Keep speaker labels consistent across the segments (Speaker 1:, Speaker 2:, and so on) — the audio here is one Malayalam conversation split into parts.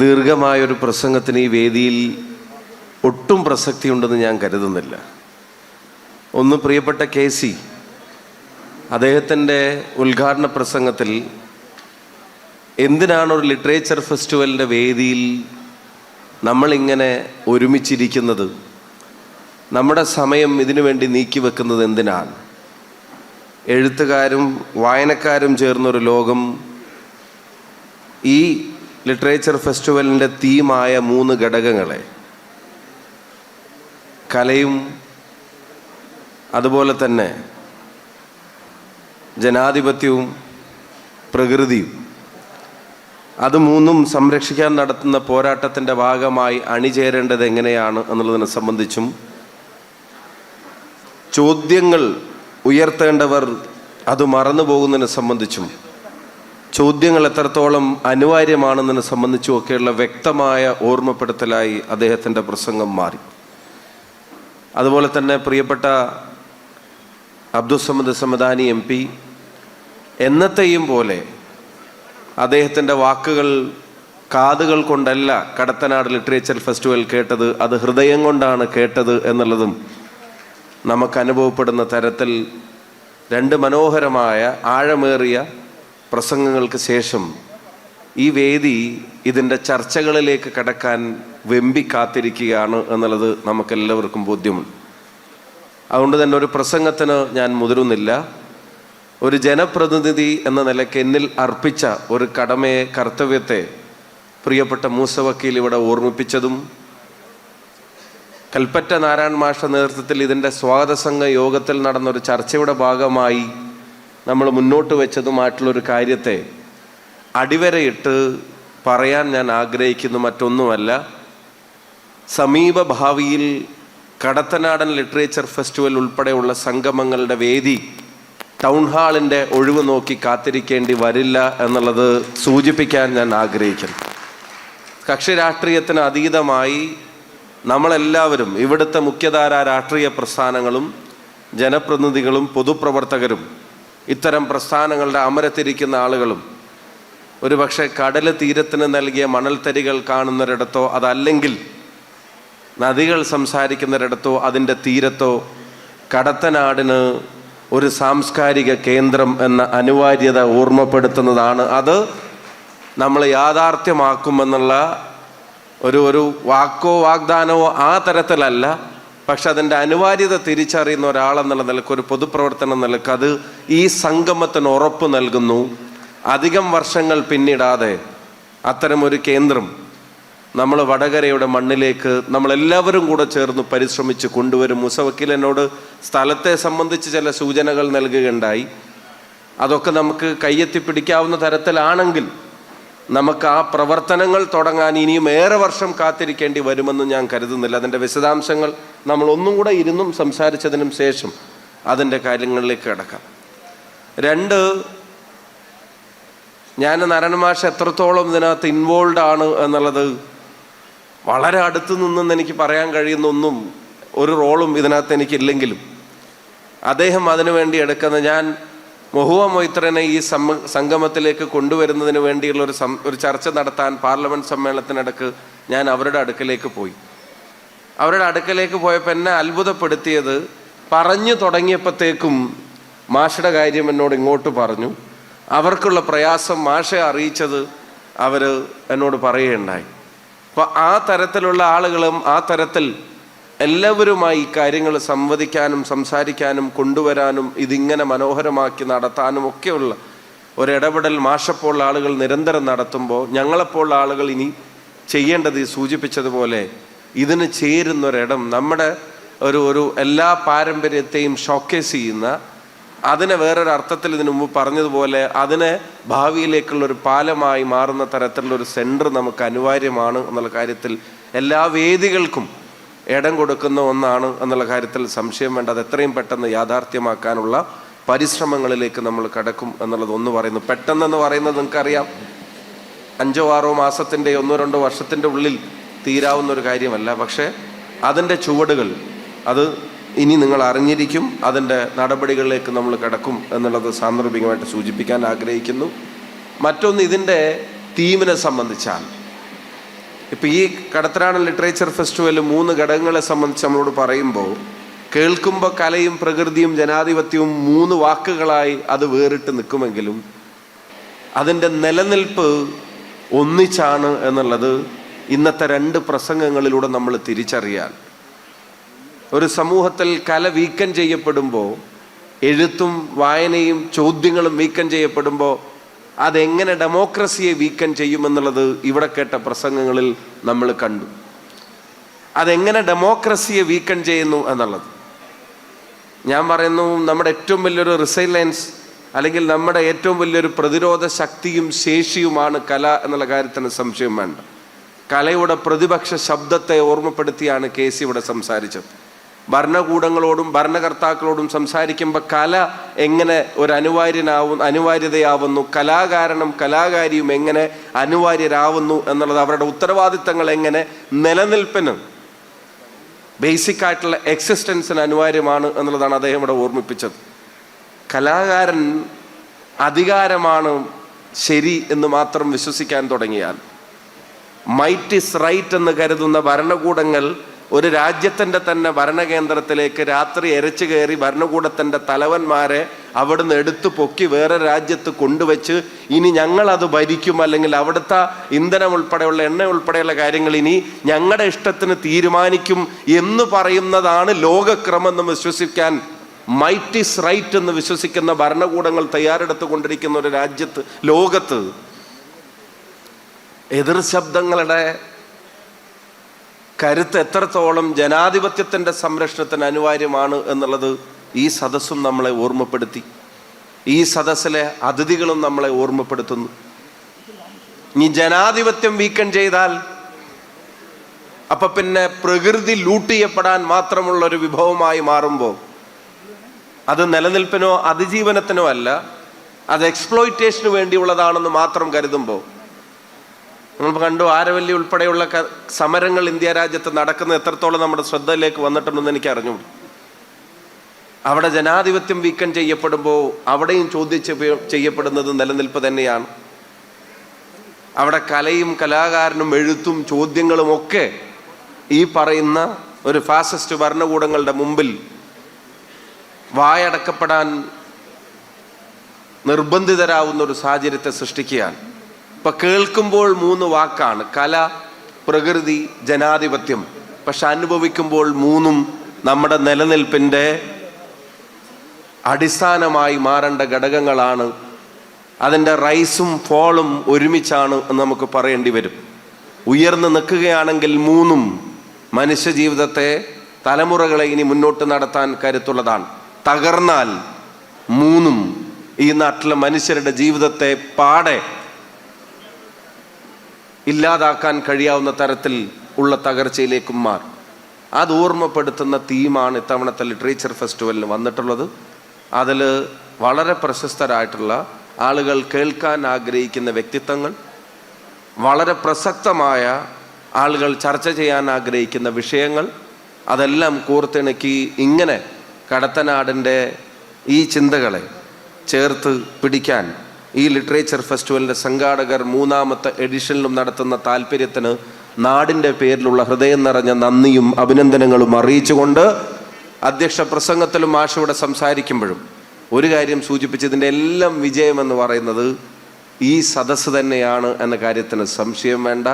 Speaker 1: ദീർഘമായൊരു പ്രസംഗത്തിന് ഈ വേദിയിൽ ഒട്ടും പ്രസക്തി ഉണ്ടെന്ന് ഞാൻ കരുതുന്നില്ല. ഒന്ന് പ്രിയപ്പെട്ട കെ സി അദ്ദേഹത്തിന്റെ ഉദ്ഘാടന പ്രസംഗത്തിൽ എന്തിനാണ് ഒരു ലിറ്ററേച്ചർ ഫെസ്റ്റിവലിന്റെ വേദിയിൽ നമ്മളിങ്ങനെ ഒരുമിച്ചിരിക്കുന്നത്? നമ്മുടെ സമയം ഇതിനു വേണ്ടി നീക്കി വെക്കുന്നത് എന്തിനാണ്? എഴുത്തുകാരും വായനക്കാരും ചേർന്നൊരു ലോകം ഈ ലിറ്ററേച്ചർ ഫെസ്റ്റിവലിന്റെ തീമായ മൂന്ന് ഘടകങ്ങളെ. കലയും അതുപോലെ തന്നെ ജനാധിപത്യവും പ്രകൃതിയും. അത് മൂന്നും സംരക്ഷിക്കാൻ നടത്തുന്ന പോരാട്ടത്തിന്റെ ഭാഗമായി അണിചേരേണ്ടത് എങ്ങനെയാണ് എന്നുള്ളതിനെ സംബന്ധിച്ചും ചോദ്യങ്ങൾ ഉയർത്തേണ്ടവർ അത് മറന്നു പോകുന്നതിനെ സംബന്ധിച്ചും ചോദ്യങ്ങൾ എത്രത്തോളം അനിവാര്യമാണെന്നതിനെ സംബന്ധിച്ചും ഒക്കെയുള്ള വ്യക്തമായ ഓർമ്മപ്പെടുത്തലായി അദ്ദേഹത്തിന്റെ പ്രസംഗം മാറി. അതുപോലെ തന്നെ പ്രിയപ്പെട്ട അബ്ദുസമ്മദ് സമദാനി എം പി എന്നത്തെയും പോലെ അദ്ദേഹത്തിന്റെ വാക്കുകൾ കാതുകൾ കൊണ്ടല്ല കടത്തനാട് ലിറ്ററേച്ചർ ഫെസ്റ്റിവൽ കേട്ടത് അത് ഹൃദയം കൊണ്ടാണ് കേട്ടത് എന്നുള്ളതും നമുക്ക് അനുഭവപ്പെടുന്ന തരത്തിൽ രണ്ട് മനോഹരമായ ആഴമേറിയ പ്രസംഗങ്ങൾക്ക് ശേഷം ഈ വേദി ഇതിന്റെ ചർച്ചകളിലേക്ക് കടക്കാൻ വെമ്പി കാത്തിരിക്കുകയാണ് എന്നുള്ളത് നമുക്കെല്ലാവർക്കും ബോധ്യമുണ്ട്. അതുകൊണ്ട് തന്നെ ഒരു പ്രസംഗത്തിന് ഞാൻ മുതിരുന്നില്ല. ഒരു ജനപ്രതിനിധി എന്ന നിലയ്ക്ക് എന്നിൽ അർപ്പിച്ച ഒരു കടമയെ കർത്തവ്യത്തെ പ്രിയപ്പെട്ട മൂസ വക്കീൽ ഇവിടെ ഓർമ്മിപ്പിച്ചതും കൽപ്പറ്റ നാരായൺ മാഷ നേതൃത്വത്തിൽ ഇതിന്റെ സ്വാഗത സംഘ യോഗത്തിൽ നടന്ന ഒരു ചർച്ചയുടെ ഭാഗമായി നമ്മൾ മുന്നോട്ട് വെച്ചതുമായിട്ടുള്ളൊരു കാര്യത്തെ അടിവരയിട്ട് പറയാൻ ഞാൻ ആഗ്രഹിക്കുന്നു മറ്റൊന്നുമല്ല. സമീപ ഭാവിയിൽ കടത്തനാടൻ ലിറ്ററേച്ചർ ഫെസ്റ്റിവൽ ഉൾപ്പെടെയുള്ള സംഗമങ്ങളുടെ വേദി ടൗൺ ഹാളിന്റെ ഒഴിവ് നോക്കി കാത്തിരിക്കേണ്ടി വരില്ല എന്നുള്ളത് സൂചിപ്പിക്കാൻ ഞാൻ ആഗ്രഹിക്കുന്നു. കക്ഷി രാഷ്ട്രീയത്തിന് അതീതമായി നമ്മളെല്ലാവരും ഇവിടുത്തെ മുഖ്യധാരാ രാഷ്ട്രീയ പ്രസ്ഥാനങ്ങളും ജനപ്രതിനിധികളും പൊതുപ്രവർത്തകരും ഇത്തരം പ്രസ്ഥാനങ്ങളുടെ അമരത്തിരിക്കുന്ന ആളുകളും ഒരുപക്ഷെ കടൽ തീരത്തിന് നൽകിയ മണൽത്തരികൾ കാണുന്നൊരിടത്തോ അതല്ലെങ്കിൽ നദികൾ സംസാരിക്കുന്നൊരിടത്തോ അതിന്റെ തീരത്തോ കടത്തനാടിന് ഒരു സാംസ്കാരിക കേന്ദ്രം എന്ന അനിവാര്യത ഓർമ്മപ്പെടുത്തുന്നതാണ്. അത് നമ്മൾ യാഥാർത്ഥ്യമാക്കുമെന്നുള്ള ഒരു ഒരു വാക്കോ വാഗ്ദാനമോ ആ തരത്തിലല്ല. പക്ഷെ അതിന്റെ അനിവാര്യത തിരിച്ചറിയുന്ന ഒരാളെന്നുള്ള നിലയ്ക്ക് ഒരു പൊതുപ്രവർത്തനം നിലയ്ക്ക് അത് ഈ സംഗമത്തിന് ഉറപ്പ് നൽകുന്നു. അധികം വർഷങ്ങൾ പിന്നിടാതെ അത്തരമൊരു കേന്ദ്രം നമ്മൾ വടകരയുടെ മണ്ണിലേക്ക് നമ്മളെല്ലാവരും കൂടെ ചേർന്ന് പരിശ്രമിച്ച് കൊണ്ടുവരും. എന്നോട് സ്ഥലത്തെ സംബന്ധിച്ച് ചില സൂചനകൾ നൽകുകയുണ്ടായി. അതൊക്കെ നമുക്ക് കയ്യെത്തിപ്പിടിക്കാവുന്ന തരത്തിലാണെങ്കിൽ നമുക്ക് ആ പ്രവർത്തനങ്ങൾ തുടങ്ങാൻ ഇനിയും ഏറെ വർഷം കാത്തിരിക്കേണ്ടി വരുമെന്ന് ഞാൻ കരുതുന്നില്ല. അതിന്റെ വിശദാംശങ്ങൾ നമ്മൾ ഒന്നും കൂടെ ഇരുന്നും സംസാരിച്ചതിനും ശേഷം അതിന്റെ കാര്യങ്ങളിലേക്ക് കിടക്കാം. രണ്ട് ഞാൻ നരൺമാഷ് എത്രത്തോളം ഇതിനകത്ത് ഇൻവോൾവ് ആണ് എന്നുള്ളത് വളരെ അടുത്ത് നിന്നും എനിക്ക് പറയാൻ കഴിയുന്ന ഒന്നും ഒരു റോളും ഇതിനകത്ത് എനിക്കില്ലെങ്കിലും അദ്ദേഹം അതിനു വേണ്ടി എടുക്കുന്ന ഞാൻ മൊഹുവ മൊയ്ത്രനെ ഈ സംഗമത്തിലേക്ക് കൊണ്ടുവരുന്നതിന് വേണ്ടിയുള്ള ഒരു ഒരു ചർച്ച നടത്താൻ പാർലമെന്റ് സമ്മേളനത്തിനിടക്ക് ഞാൻ അവരുടെ അടുക്കലേക്ക് പോയി. അവരുടെ അടുക്കലേക്ക് പോയപ്പോൾ എന്നെ അത്ഭുതപ്പെടുത്തിയത് പറഞ്ഞു തുടങ്ങിയപ്പോഴത്തേക്കും മാഷയുടെ കാര്യം എന്നോട് ഇങ്ങോട്ട് പറഞ്ഞു. അവർക്കുള്ള പ്രയാസം മാഷെ അറിയിച്ചത് അവർ എന്നോട് പറയുകയുണ്ടായി. അപ്പോൾ ആ തരത്തിലുള്ള ആളുകളും ആ തരത്തിൽ എല്ലാവരുമായി കാര്യങ്ങൾ സംവദിക്കാനും സംസാരിക്കാനും കൊണ്ടുവരാനും ഇതിങ്ങനെ മനോഹരമാക്കി നടത്താനും ഒക്കെയുള്ള ഒരിടപെടൽ മാഷപ്പോലുള്ള ആളുകൾ നിരന്തരം നടത്തുമ്പോൾ ഞങ്ങളെപ്പോലുള്ള ആളുകൾ ഇനി ചെയ്യേണ്ടത് സൂചിപ്പിച്ചതുപോലെ ഇതിന് ചേരുന്നൊരിടം നമ്മുടെ ഒരു ഒരു എല്ലാ പാരമ്പര്യത്തെയും ഷോക്കേസ് ചെയ്യുന്ന അതിനെ വേറൊരു അർത്ഥത്തിൽ ഇതിനു മുമ്പ് പറഞ്ഞതുപോലെ അതിനെ ഭാവിയിലേക്കുള്ള ഒരു പാലമായി മാറുന്ന തരത്തിലുള്ള ഒരു സെന്റർ നമുക്ക് അനിവാര്യമാണ് എന്നുള്ള കാര്യത്തിൽ എല്ലാ വേദികൾക്കും ഇടം കൊടുക്കുന്ന ഒന്നാണ് എന്നുള്ള കാര്യത്തിൽ സംശയം വേണ്ട. അത് എത്രയും പെട്ടെന്ന് യാഥാർത്ഥ്യമാക്കാനുള്ള പരിശ്രമങ്ങളിലേക്ക് നമ്മൾ കടക്കും എന്നുള്ളത് ഒന്ന് പറയുന്നു. പെട്ടെന്നെന്ന് പറയുന്നത് നിങ്ങൾക്കറിയാം. അഞ്ചോ ആറോ മാസത്തിന്റെ ഒന്നോ രണ്ടോ വർഷത്തിന്റെ ഉള്ളിൽ തീരാവുന്ന ഒരു കാര്യമല്ല. പക്ഷേ അതിന്റെ ചുവടുകൾ അത് ഇനി നിങ്ങൾ അറിഞ്ഞിരിക്കും. അതിന്റെ നടപടികളിലേക്ക് നമ്മൾ കിടക്കും എന്നുള്ളത് സാന്ദർഭികമായിട്ട് സൂചിപ്പിക്കാൻ ആഗ്രഹിക്കുന്നു. മറ്റൊന്ന് ഇതിന്റെ തീമിനെ സംബന്ധിച്ചാണ്. ഇപ്പം ഈ കടത്തനാടൻ ലിറ്ററേച്ചർ ഫെസ്റ്റിവൽ മൂന്ന് ഘടകങ്ങളെ സംബന്ധിച്ച് നമ്മളോട് പറയുമ്പോൾ കേൾക്കുമ്പോൾ കലയും പ്രകൃതിയും ജനാധിപത്യവും മൂന്ന് വാക്കുകളായി അത് വേറിട്ട് നിൽക്കുമെങ്കിലും അതിന്റെ നിലനിൽപ്പ് ഒന്നിച്ചാണ് എന്നുള്ളത് ഇന്നത്തെ രണ്ട് പ്രസംഗങ്ങളിലൂടെ നമ്മൾ തിരിച്ചറിയാൻ. ഒരു സമൂഹത്തിൽ കല വീക്കം ചെയ്യപ്പെടുമ്പോൾ എഴുത്തും വായനയും ചോദ്യങ്ങളും വീക്കം ചെയ്യപ്പെടുമ്പോൾ അതെങ്ങനെ ഡെമോക്രസിയെ വീക്കം ചെയ്യുമെന്നുള്ളത് ഇവിടെ കേട്ട പ്രസംഗങ്ങളിൽ നമ്മൾ കണ്ടു. അതെങ്ങനെ ഡെമോക്രസിയെ വീക്കം ചെയ്യുന്നു എന്നുള്ളത്. ഞാൻ പറയുന്നു നമ്മുടെ ഏറ്റവും വലിയൊരു റിസൈലൻസ് അല്ലെങ്കിൽ നമ്മുടെ ഏറ്റവും വലിയൊരു പ്രതിരോധ ശക്തിയും ശേഷിയുമാണ് കല എന്നുള്ള കാര്യത്തിന് സംശയം വേണ്ട. കലയുടെ പ്രതിപക്ഷ ശബ്ദത്തെ ഓർമ്മപ്പെടുത്തിയാണ് കെ സി ഇവിടെ സംസാരിച്ചത്. ഭരണകൂടങ്ങളോടും ഭരണകർത്താക്കളോടും സംസാരിക്കുമ്പോൾ കല എങ്ങനെ ഒരു അനിവാര്യനാവും അനിവാര്യതയാവുന്നു കലാകാരനും കലാകാരിയും എങ്ങനെ അനിവാര്യരാവുന്നു എന്നുള്ളത് അവരുടെ ഉത്തരവാദിത്തങ്ങൾ എങ്ങനെ നിലനിൽപ്പിന് ബേസിക് ആയിട്ടുള്ള എക്സിസ്റ്റൻസിന് അനിവാര്യമാണ് എന്നുള്ളതാണ് അദ്ദേഹം ഇവിടെ ഓർമ്മിപ്പിച്ചത്. കലാകാരൻ അധികാരമാണ് ശരി എന്ന് മാത്രം വിശ്വസിക്കാൻ തുടങ്ങിയാൽ മൈറ്റ് ഇസ് റൈറ്റ് എന്ന് കരുതുന്ന ഭരണകൂടങ്ങൾ ഒരു രാജ്യത്തിന്റെ തന്നെ ഭരണകേന്ദ്രത്തിലേക്ക് രാത്രി എരച്ചു കയറി ഭരണകൂടത്തിന്റെ തലവന്മാരെ അവിടുന്ന് എടുത്തു പൊക്കി വേറെ രാജ്യത്ത് കൊണ്ടുവച്ച് ഇനി ഞങ്ങളത് ഭരിക്കും അല്ലെങ്കിൽ അവിടുത്തെ ഇന്ധനം ഉൾപ്പെടെയുള്ള എണ്ണ ഉൾപ്പെടെയുള്ള കാര്യങ്ങൾ ഇനി ഞങ്ങളുടെ ഇഷ്ടത്തിന് തീരുമാനിക്കും എന്ന് പറയുന്നതാണ് ലോകക്രമം വിശ്വസിക്കാൻ മൈറ്റ് ഇസ് റൈറ്റ് എന്ന് വിശ്വസിക്കുന്ന ഭരണകൂടങ്ങൾ തയ്യാറെടുത്തു കൊണ്ടിരിക്കുന്ന ഒരു രാജ്യത്ത് ലോകത്ത്. എതിർ ശബ്ദങ്ങളുടെ കരുത്ത് എത്രത്തോളം ജനാധിപത്യത്തിന്റെ സംരക്ഷണത്തിന് അനിവാര്യമാണ് എന്നുള്ളത് ഈ സദസ്സും നമ്മളെ ഓർമ്മപ്പെടുത്തി. ഈ സദസ്സിലെ അതിഥികളും നമ്മളെ ഓർമ്മപ്പെടുത്തുന്നു. ഇനി ജനാധിപത്യം വീക്കം ചെയ്താൽ അപ്പൊ പിന്നെ പ്രകൃതി ലൂട്ട് ചെയ്യപ്പെടാൻ മാത്രമുള്ള ഒരു വിഭവമായി മാറുമ്പോൾ അത് നിലനിൽപ്പിനോ അതിജീവനത്തിനോ അല്ല അത് എക്സ്പ്ലോയിറ്റേഷന് വേണ്ടിയുള്ളതാണെന്ന് മാത്രം കരുതുമ്പോൾ നമ്മൾ കണ്ടു ആരവല്ലി ഉൾപ്പെടെയുള്ള സമരങ്ങൾ ഇന്ത്യ രാജ്യത്ത് നടക്കുന്ന എത്രത്തോളം നമ്മുടെ ശ്രദ്ധയിലേക്ക് വന്നിട്ടുണ്ടെന്ന് എനിക്ക് അറിഞ്ഞു അവിടെ ജനാധിപത്യം വീക്കം ചെയ്യപ്പെടുമ്പോൾ അവിടെയും ചോദ്യം ചെയ്യ- ചെയ്യപ്പെടുന്നത് നിലനിൽപ്പ് തന്നെയാണ്. അവിടെ കലയും കലാകാരനും എഴുത്തും ചോദ്യങ്ങളും ഒക്കെ ഈ പറയുന്ന ഒരു ഫാസിസ്റ്റ് ഭരണകൂടങ്ങളുടെ മുമ്പിൽ വായടക്കപ്പെടാൻ നിർബന്ധിതരാവുന്ന ഒരു സാഹചര്യത്തെ സൃഷ്ടിക്കുകയാണ്. ഇപ്പൊ കേൾക്കുമ്പോൾ മൂന്ന് വാക്കാണ്. കല പ്രകൃതി ജനാധിപത്യം. പക്ഷെ അനുഭവിക്കുമ്പോൾ മൂന്നും നമ്മുടെ നിലനിൽപ്പിന്റെ അടിസ്ഥാനമായി മാറേണ്ട ഘടകങ്ങളാണ്. അതിന്റെ റൈസും ഫോളും ഒരുമിച്ചാണ് എന്ന് നമുക്ക് പറയേണ്ടി വരും. ഉയർന്നു നിൽക്കുകയാണെങ്കിൽ മൂന്നും മനുഷ്യ ജീവിതത്തെ തലമുറകളെ ഇനി മുന്നോട്ട് നടത്താൻ കരുത്തുള്ളതാണ്. തകർന്നാൽ മൂന്നും ഈ നാട്ടിലെ മനുഷ്യരുടെ ജീവിതത്തെ പാടെ ഇല്ലാതാക്കാൻ കഴിയാവുന്ന തരത്തിൽ ഉള്ള തകർച്ചയിലേക്കും മാറും. അത് ഓർമ്മപ്പെടുത്തുന്ന തീമാണ് ഇത്തവണത്തെ ലിറ്ററേച്ചർ ഫെസ്റ്റിവലിന് വന്നിട്ടുള്ളത്. അതിൽ വളരെ പ്രശസ്തരായിട്ടുള്ള ആളുകൾ കേൾക്കാൻ ആഗ്രഹിക്കുന്ന വ്യക്തിത്വങ്ങൾ വളരെ പ്രസക്തമായ ആളുകൾ ചർച്ച ചെയ്യാൻ ആഗ്രഹിക്കുന്ന വിഷയങ്ങൾ അതെല്ലാം കോർത്തിണക്കി ഇങ്ങനെ കടത്തനാടിന്റെ ഈ ചിന്തകളെ ചേർത്ത് പിടിക്കാൻ ഈ ലിറ്ററേച്ചർ ഫെസ്റ്റിവലിന്റെ സംഘാടകർ മൂന്നാമത്തെ എഡിഷനിലും നടത്തുന്ന താല്പര്യത്തിന് നാടിന്റെ പേരിലുള്ള ഹൃദയം നിറഞ്ഞ നന്ദിയും അഭിനന്ദനങ്ങളും അറിയിച്ചുകൊണ്ട് അധ്യക്ഷ പ്രസംഗത്തിലും ആശയുടെ സംസാരിക്കുമ്പോഴും ഒരു കാര്യം സൂചിപ്പിച്ചതിന്റെ എല്ലാം വിജയമെന്ന് പറയുന്നത് ഈ സദസ്സ് തന്നെയാണ് എന്ന കാര്യത്തിന് സംശയം വേണ്ട.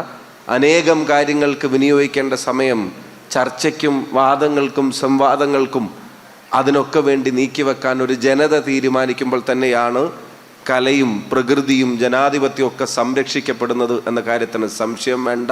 Speaker 1: അനേകം കാര്യങ്ങൾക്ക് വിനിയോഗിക്കേണ്ട സമയം ചർച്ചയ്ക്കും വാദങ്ങൾക്കും സംവാദങ്ങൾക്കും അതിനൊക്കെ വേണ്ടി നീക്കിവെക്കാൻ ഒരു ജനത തീരുമാനിക്കുമ്പോൾ തന്നെയാണ് കലയും പ്രകൃതിയും ജനാധിപത്യവും ഒക്കെ സംരക്ഷിക്കപ്പെടുന്നത് എന്ന കാര്യത്തിന് സംശയം വേണ്ട.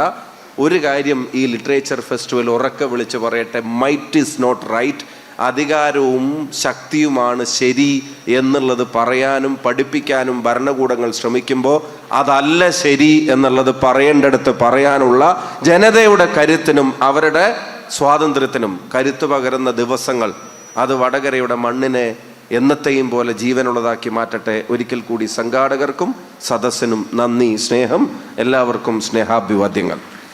Speaker 1: ഒരു കാര്യം ഈ ലിറ്ററേച്ചർ ഫെസ്റ്റിവൽ ഉറക്കെ വിളിച്ച് പറയട്ടെ മൈറ്റ് ഈസ് നോട്ട് റൈറ്റ് അധികാരവും ശക്തിയുമാണ് ശരി എന്നുള്ളത് പറയാനും പഠിപ്പിക്കാനും ഭരണകൂടങ്ങൾ ശ്രമിക്കുമ്പോൾ അതല്ല ശരി എന്നുള്ളത് പറയേണ്ടടുത്ത് പറയാനുള്ള ജനതയുടെ കരുത്തിനും അവരുടെ സ്വാതന്ത്ര്യത്തിനും കരുത്തു പകരുന്ന ദിവസങ്ങൾ. അത് വടകരയുടെ മണ്ണിനെ എന്നത്തെയും പോലെ ജീവനുള്ളതാക്കി മാറ്റട്ടെ. ഒരിക്കൽ കൂടി സംഘാടകർക്കും സദസ്സിനും നന്ദി സ്നേഹം. എല്ലാവർക്കും സ്നേഹാഭിവാദ്യങ്ങൾ.